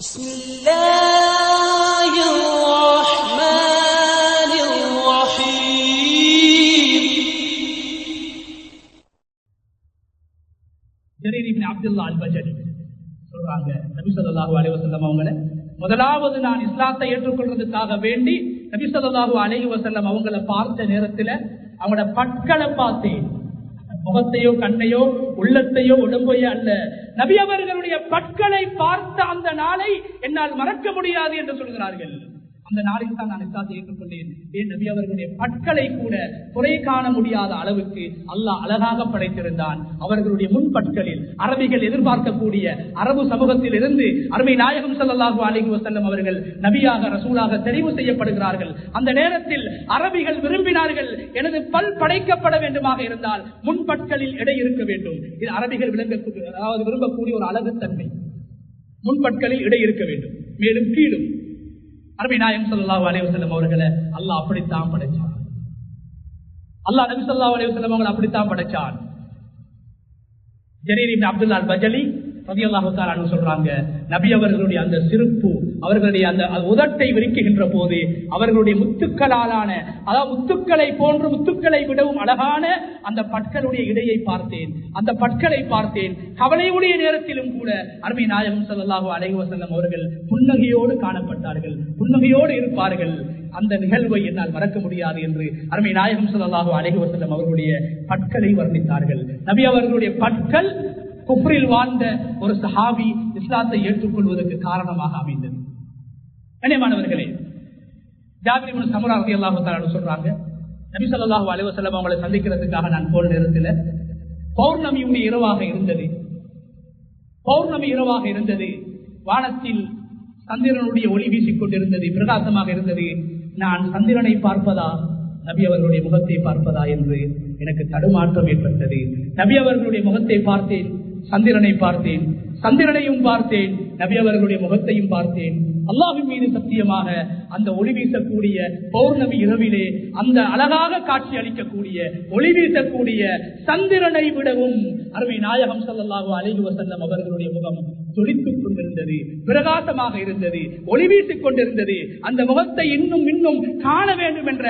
بسم الله الرحمن الرحيم ஜரீர் இப்னு அப்துல்லா அல் பஜலி சொல்றாங்க நபி ஸல்லல்லாஹு அலைஹி வஸல்லம் அவங்கள முதலாவது நான் இஸ்லாத்தை ஏற்றுக்கொள்றதுக்காக வேண்டி நபி ஸல்லல்லாஹு அலைஹி வஸல்லம் அவங்கள பார்த்த நேரத்துல அவங்களோட பற்களை பார்த்தேன் முகத்தையோ கண்ணையோ உள்ளத்தையோ உடம்பையோ அல்ல நபி அவர்களுடைய பற்களை பார்த்த அந்த நாளை என்னால் மறக்க முடியாது என்று சொல்கிறார்கள். அந்த நாளில் தான் நான் இஸ்லாத்தை ஏற்றுக்கொண்டேன். ஏன் நபி அவர்களுடைய பற்களை கூட குறை காண முடியாத அளவுக்கு அல்லாஹ் அழகாக படைத்திருந்தான். அவர்களுடைய முன்பற்களில் அரபிகள் எதிர்பார்க்கக்கூடிய அரபு சமூகத்தில் இருந்து அருமை நாயகம் சல்லாஹூ அலிஹி வசல்லம் அவர்கள் நபியாக ரசூலாக தெரிவு செய்யப்படுகிறார்கள். அந்த நேரத்தில் அரபிகள் விரும்பினார்கள். எனது பல் படைக்கப்பட வேண்டுமாக இருந்தால் முன்பற்களில் எடை இருக்க வேண்டும். இது அரபிகள் விளங்க அதாவது விரும்பக்கூடிய ஒரு அழகு தன்மை முன்பற்களில் இடை இருக்க வேண்டும். மேலும் கீழும் அரபி நாயம் சொல்லா அலைஹி அவர்களை அல்லாஹ் அப்படித்தான் படைச்சான். அல்லாஹ் நபி ஸல்லல்லாஹு அலைஹி அவங்களை அப்படித்தான் படைச்சான். ஜரீர் இப்னு அப்துல்லா பஜலி ரலியல்லாஹு சொல்றாங்க நபி அவர்களுடைய அந்த சிரிப்பு அவர்களுடைய அந்த உதட்டை விரிக்குகின்ற போது அவர்களுடைய முத்துக்களாலான அதாவது முத்துக்களை போன்று முத்துக்களை விடவும் அழகான அந்த பற்களுடைய இடையை பார்த்தேன். அந்த பற்களை பார்த்தேன். கவலையுடைய நேரத்திலும் கூட அருமை நாயகம் ஸல்லல்லாஹு அலைவசல்லம் அவர்கள் புன்னகையோடு காணப்பட்டார்கள். புன்னகையோடு இருப்பார்கள். அந்த நிகழ்வை என்னால் மறக்க முடியாது என்று அருமை நாயகம் ஸல்லல்லாஹு அலைஹி அவர்களுடைய பற்களை வர்ணித்தார்கள். நபி அவர்களுடைய பற்கள் குப்ரில் வாழ்ந்த ஒரு சஹாபி இஸ்லாத்தை ஏற்றுக்கொள்வதற்கு காரணமாக அமைந்தது. கண்ணியமானவர்களே ஜாபிர் மனு சமுரா ரலியல்லாஹு தஆலா சொல்றாங்க நபி சொல்லாஹு அலுவலம் அவங்களை சந்திக்கிறதுக்காக நான் போன நேரத்தில் பௌர்ணமியுடைய இரவாக இருந்தது. பௌர்ணமி இரவாக இருந்தது. வானத்தில் சந்திரனுடைய ஒளி வீசிக் கொண்டிருந்தது பிரகாசமாக இருந்தது. நான் சந்திரனை பார்ப்பதா நபி அவர்களுடைய முகத்தை பார்ப்பதா என்று எனக்கு தடுமாற்றம் ஏற்பட்டது. நபி அவர்களுடைய முகத்தை பார்த்தேன். சந்திரனை பார்த்தேன். சந்திரனையும் பார்த்தேன். நபி அவர்களுடைய முகத்தையும் பார்த்தேன். அல்லாவின் மீது சத்தியமாக அந்த ஒளி வீசக்கூடிய பௌர்ணமி இரவிலே அந்த அழகாக காட்சி அளிக்கக்கூடிய ஒளி வீசக்கூடிய சந்திரனை விடவும் அருமை நாயகம் ஸல்லல்லாஹு அலைஹி வசல்லம் அவர்களுடைய முகம் துடித்துக் கொண்டிருந்தது பிரகாசமாக இருந்தது ஒளி வீசிக் கொண்டிருந்தது. அந்த முகத்தை இன்னும் இன்னும் காண வேண்டும் என்ற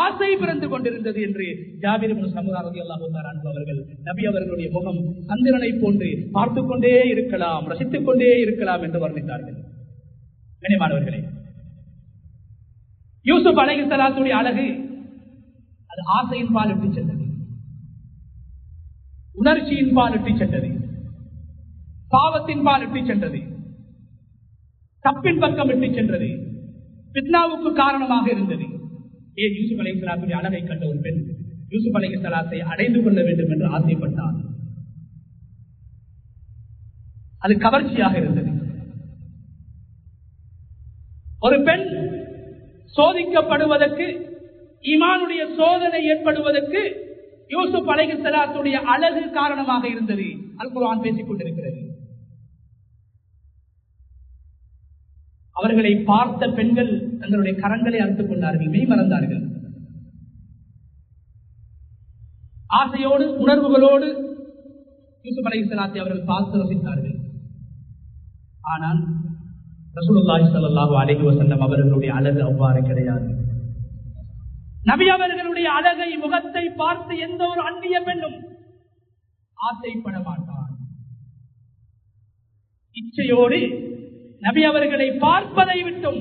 ஆசை பிறந்து கொண்டிருந்தது என்று ஜாபீர் இப்னு சமுரா அவர்கள் நபி அவர்களுடைய முகம் சந்திரனை போன்று பார்த்துக் கொண்டே இருக்கலாம் ரசித்துக் கொண்டே இருக்கலாம் என்று வர்ணித்தார்கள். கனிமானவர்களே யூசுப் அழகி சலாத்துடைய அழகு அது ஆசையின் பால் இட்டு சென்றது உணர்ச்சியின் பால் இட்டு சென்றது பாவத்தின் பால் இட்டு சென்றது தப்பின் பக்கம் இட்டு சென்றது பித்னாவுக்கு காரணமாக இருந்தது. ஏ யூசுப் அலை சலாத்துடைய அழகை கண்ட ஒரு பெண் யூசுப் அலை சலாத்தை அடைந்து கொள்ள வேண்டும் என்று ஆசைப்பட்டார் அது கவர்ச்சியாக இருந்தது. ஒரு பெண் சோதிக்கப்படுவதற்கு ஈமானுடைய சோதனை ஏற்படுவதற்கு யூசுப் அலைகு சலாத்துடைய அழகு காரணமாக இருந்தது. அல் பேசிக் கொண்டிருக்கிறது. அவர்களை பார்த்த பெண்கள் தங்களுடைய கரங்களை அறுத்துக் கொண்டார்கள் மெய் மறந்தார்கள். ஆசையோடு உணர்வுகளோடு யூசுப் அலை சலாத்தை அவர்கள் பார்த்து ரசித்தார்கள். ஆனால் ரசூலுல்லாஹி சல்லாஹூ அலஹி வசல்லம் அவர்களுடைய அழகு அவ்வாறு கிடையாது. நபி அவர்களுடைய அழகை முகத்தை பார்த்து எந்த ஒரு அந்நிய பெண்ணும் ஆசைப்பட மாட்டார் இச்சையோடு நபி அவர்களை பார்ப்பதை விட்டும்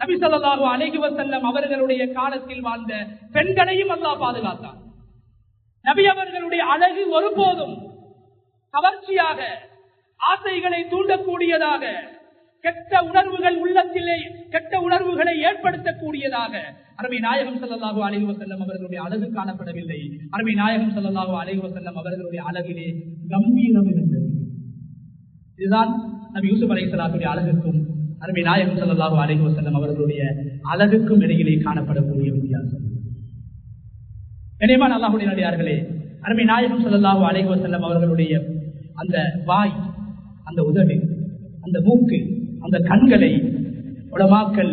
நபி ஸல்லல்லாஹு அழகி வசல்லம் அவர்களுடைய காலத்தில் வாழ்ந்த பெண்களையும் அல்லா பாதுகாத்தார் நபி அவர்களுடைய அழகு ஒருபோதும் கவர்ச்சியாக ஆசைகளை தூண்டக்கூடியதாக கெட்ட உணர்வுகள் உள்ளத்திலே கெட்ட உணர்வுகளை ஏற்படுத்தக்கூடியதாக அருமை நாயகம் செல்லலாகோ அலைஹி வஸல்லம் அவர்களுடைய அழகு காணப்படவில்லை. அருமை நாயகம் செல்லலாகோ அலைஹி வஸல்லம் அவர்களுடைய அழகிலே கம்பீரம் இருந்தது. இதுதான் நபி யூசுப் அலைஹிஸ்ஸலாத்துடைய அழகுக்கும் அருமை நாயகம் செல்லலாகோ அலைஹி அவர்களுடைய அழகுக்கும் இடையிலே காணப்படக்கூடிய வித்தியாசம். கனியமான அல்லாஹுடைய நடிகார்களே அருமை நாயகம் செல்லலாகோ அலைஹி வஸல்லம் அவர்களுடைய அந்த வாய் அந்த உதடு அந்த மூக்கு அந்த கண்களை உலமாக்கள்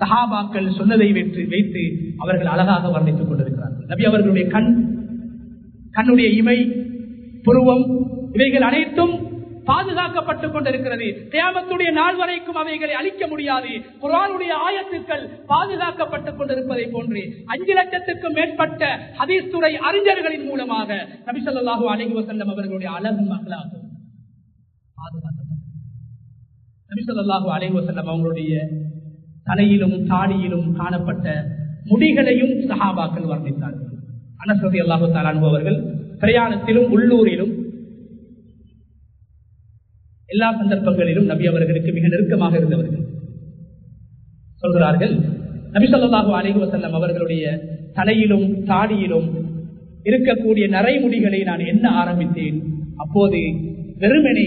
சஹாபாக்கள் சொன்னதை வைத்து வைத்து அவர்கள் அழகாக வர்ணித்துக் கொண்டிருக்கிறார்கள். நபி அவர்களுடைய கண் கண்ணுடைய இமை புருவம் இவைகள் அனைத்தும் பாதுகாக்கப்பட்டுக் கொண்டிருக்கிறது. தியாமத்துடைய நாள் வரைக்கும் அவைகளை அழிக்க முடியாது. குரானுடைய ஆயத்துக்கள் பாதுகாக்கப்பட்டுக் கொண்டிருப்பதை போன்று அஞ்சு லட்சத்துக்கும் மேற்பட்ட ஹதீஸ் துறை அறிஞர்களின் மூலமாக நபிசல்லாஹு அலைஹி வஸல்லம் அவர்களுடைய அழகும் அகலாகும் பாதுகாக்கப்பட்ட நபிசல்லாஹு அலைவசல்லம் அவங்களுடைய தலையிலும் தாடியிலும் காணப்பட்ட முடிகளையும் சஹாபாக்கள் வர்ணித்தார்கள். அனசதி அல்லாஹு அவர்கள் பிரயாணத்திலும் உள்ளூரிலும் எல்லா சந்தர்ப்பங்களிலும் நபி அவர்களுக்கு மிக நெருக்கமாக இருந்தவர்கள். சொல்கிறார்கள் நபி சொல்லாஹு அலைஹி அவர்களுடைய தலையிலும் தாடியிலும் இருக்கக்கூடிய நரைமுடிகளை நான் என்ன ஆரம்பித்தேன்? அப்போது வெறுமனே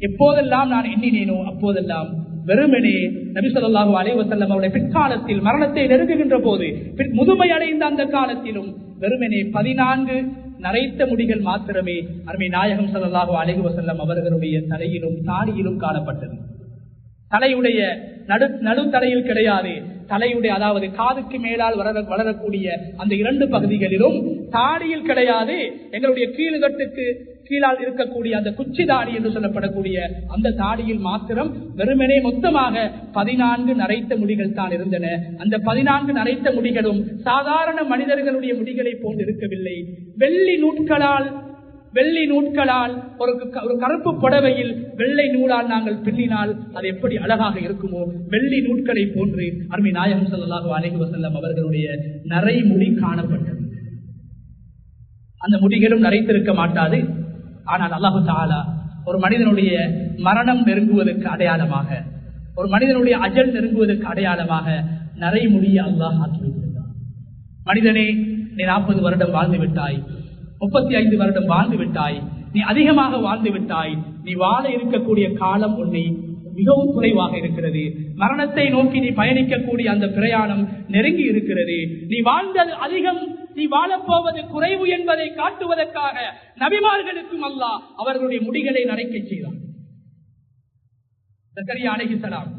எப்போதெல்லாம் நான் எண்ணினேனோ அப்போதெல்லாம் வெறுமனே நபிசல்லாஹு அலைவசல்லம் அவருடைய பிற்காலத்தில் மரணத்தை நெருங்குகின்ற போது பிற்- முதுமை அடைந்த அந்த காலத்திலும் வெறுமனே பதினான்கு நரைத்த முடிகள் மாத்திரமே அருமை நாயகம் சல்லாஹு அலைஹி வசல்லம் அவர்களுடைய தலையிலும் தாடியிலும் காணப்பட்டது. தலையுடைய நடு நடுத்தலையில் கிடையாது. தலையுடைய அதாவது காதுக்கு மேலால் வளர வளரக்கூடிய அந்த இரண்டு பகுதிகளிலும் தாடியில் கிடையாது. எங்களுடைய கீழ்கட்டுக்கு கீழால் இருக்கக்கூடிய அந்த குச்சி தாடி என்று சொல்லப்படக்கூடிய அந்த தாடியில் மாத்திரம் வெறுமனே மொத்தமாக பதினான்கு நரைத்த முடிகள் தான் இருந்தன. அந்த பதினான்கு நரைத்த முடிகளும் சாதாரண மனிதர்களுடைய முடிகளை போன்று இருக்கவில்லை. வெள்ளி நூட்களால் வெள்ளி நூட்களால் ஒரு க- ஒரு கருப்பு புடவையில் வெள்ளை நூலால் நாங்கள் பின்னினால் அது எப்படி அழகாக இருக்குமோ. வெள்ளி நூட்களை போன்று அருமை நாயகம் செல்லலாக அலைஹி வசல்லம் அவர்களுடைய நரைமுடி காணப்பட்டது. அந்த முடிகளும் நரைத்திருக்க மாட்டாது. ஆனால் அல்லாஹு தாலா ஒரு மனிதனுடைய மரணம் நெருங்குவதற்கு அடையாளமாக ஒரு மனிதனுடைய அஜல் நெருங்குவதற்கு அடையாளமாக நரைமுடியை அல்லாஹ் ஆக்கி மனிதனே நீ நாற்பது வருடம் வாழ்ந்து விட்டாய் முப்பத்தி ஐந்து வருடம் வாழ்ந்து விட்டாய் நீ அதிகமாக வாழ்ந்து விட்டாய் நீ வாழ இருக்கக்கூடிய காலம் உன்னை மிகவும் குறைவாக இருக்கிறது. மரணத்தை நோக்கி நீ பயணிக்கக்கூடிய அந்த பிரயாணம் நெருங்கி இருக்கிறது. நீ வாழ்ந்தது அதிகம் நீ வாழப்போவது குறைவு என்பதை காட்டுவதற்காக நபிமார்களுக்கும் அல்லாஹ் அவர்களுடைய முடிகளை நடைக்க செய்தார் ஜக்கரியா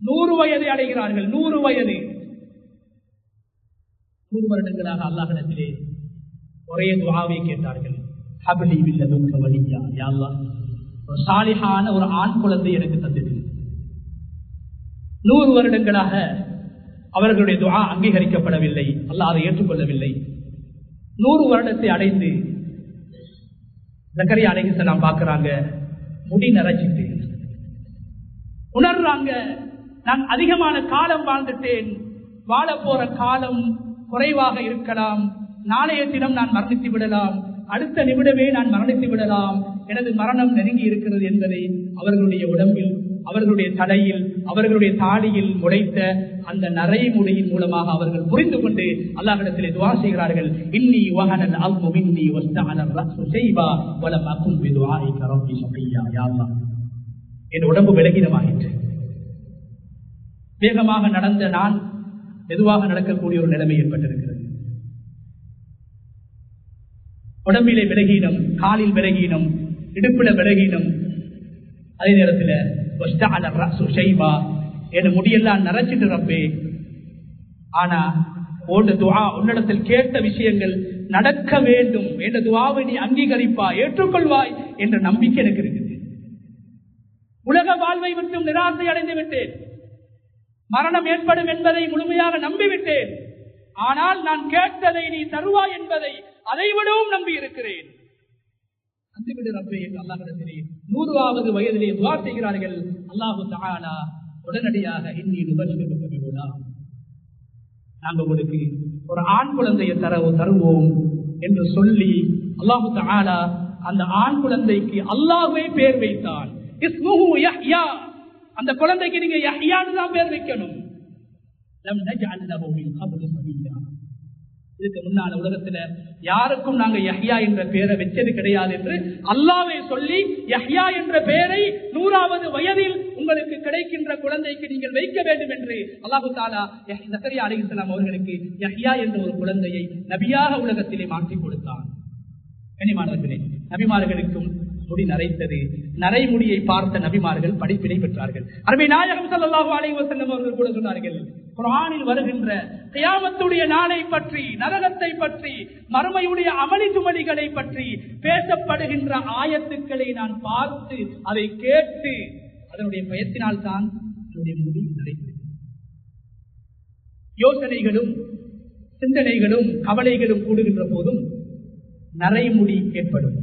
நூறு வயதை அடைகிறார்கள். நூறு வயது. நூறு வருடங்களாக அல்லாஹிடத்திலே ஒரே துவாவை கேட்டார்கள். ஹபிலி வில்லதுக்க அல்லாஹ் ஒரு சாலிகான ஒரு ஆண் குழந்தை எனக்கு தந்தது நூறு வருடங்களாக அவர்களுடைய துவா அங்கீகரிக்கப்படவில்லை. அல்ல அதை ஏற்றுக்கொள்ளவில்லை. நூறு வருடத்தை அடைந்து ஜக்கரியா அலைஹிஸ்ஸலாம் பார்க்கிறாங்க. முடி நரைச்சிட்டு. உணர்றாங்க நான் அதிகமான காலம் வாழ்ந்துட்டேன். வாழ போற காலம் குறைவாக இருக்கலாம். நாளைய தினம் நான் மரணித்து விடலாம். அடுத்த நிமிடமே நான் மரணித்து விடலாம். எனது மரணம் நெருங்கி இருக்கிறது என்பதை அவர்களுடைய உடம்பில் அவர்களுடைய தலையில் அவர்களுடைய தாடியில் முளைத்த அந்த நரைமுடியின் மூலமாக அவர்கள் புரிந்து கொண்டு அல்லாஹிடத்திலே துவா செய்கிறார்கள். இன்னி வகனல் அல்மு மின்னி வலம் ரப்பி யா அல்லாஹ். என் உடம்பு விலகினமாயிற்று. வேகமாக நடந்த நான் மெதுவாக நடக்கக்கூடிய ஒரு நிலைமை ஏற்பட்டிருக்கிறது. உடம்பிலே விலகீனம் காலில் விலகீனம் இடுப்புல விலகினம். அதே நேரத்தில் என் முடியெல்லாம் நரைச்சிட்டு ரப்பே. ஆனா உன் துவா உன்னிடத்தில் கேட்ட விஷயங்கள் நடக்க வேண்டும். என்ற துவாவை நீ அங்கீகரிப்பா ஏற்றுக்கொள்வாய் என்ற நம்பிக்கை எனக்கு இருக்குது. உலக வாழ்வை விட்டும் நிராசை அடைந்து விட்டேன். மரணம் ஏற்படும் என்பதை முழுமையாக நம்பிவிட்டேன். ஆனால் நான் கேட்டதை நீ தருவாய் என்பதை அதைவிடவும் நம்பி இருக்கிறேன் அந்துவிடு ரப்பே அல்லாஹிடத்திலே நூறுவாவது வயதிலே துவா செய்கிறார்கள். அல்லாஹு தஆலா உடனடியாக இன்னி நுபஷ்ஷிருக்க நாங்க உங்களுக்கு ஒரு ஆண் குழந்தையை தரவோ தருவோம் என்று சொல்லி அல்லாஹு தஆலா அந்த ஆண் குழந்தைக்கு அல்லாஹ்வே பேர் வைத்தான் அந்த குழந்தைக்கு நீங்க யஹ்யான்னு தான் பேர் வைக்கணும். இதுக்கு முன்னால உலகத்துல யாருக்கும் நாங்க யஹ்யா என்ற பெயரை வச்சது கிடையாது என்று அல்லாவே சொல்லி யஹ்யா என்ற பெயரை நூறாவது வயதில் உங்களுக்கு கிடைக்கின்ற குழந்தைக்கு நீங்கள் வைக்க வேண்டும் என்று அல்லாஹு தாலா ஜக்கரியா அலிஸ்லாம் அவர்களுக்கு யஹ்யா என்ற ஒரு குழந்தையை நபியாக உலகத்திலே மாற்றி கொடுத்தான். கனிமானவர்களே நபிமார்களுக்கும் முடி நரைத்தது. நரைமுடியை பார்த்த நபிமார்கள் படிப்பினை பெற்றார்கள். அருமை நாயகம் ஸல்லல்லாஹு அலைஹி அவர்கள் கூட சொன்னார்கள் குரானில் வருகின்ற தியாமத்துடைய நாளை பற்றி நரகத்தை பற்றி மறுமையுடைய அமளி துமளிகளை பற்றி பேசப்படுகின்ற ஆயத்துக்களை நான் பார்த்து அதை கேட்டு அதனுடைய பயத்தினால் தான் என்னுடைய முடி நரைத்தது. யோசனைகளும் சிந்தனைகளும் கவலைகளும் கூடுகின்ற போதும் நரைமுடி ஏற்படும்.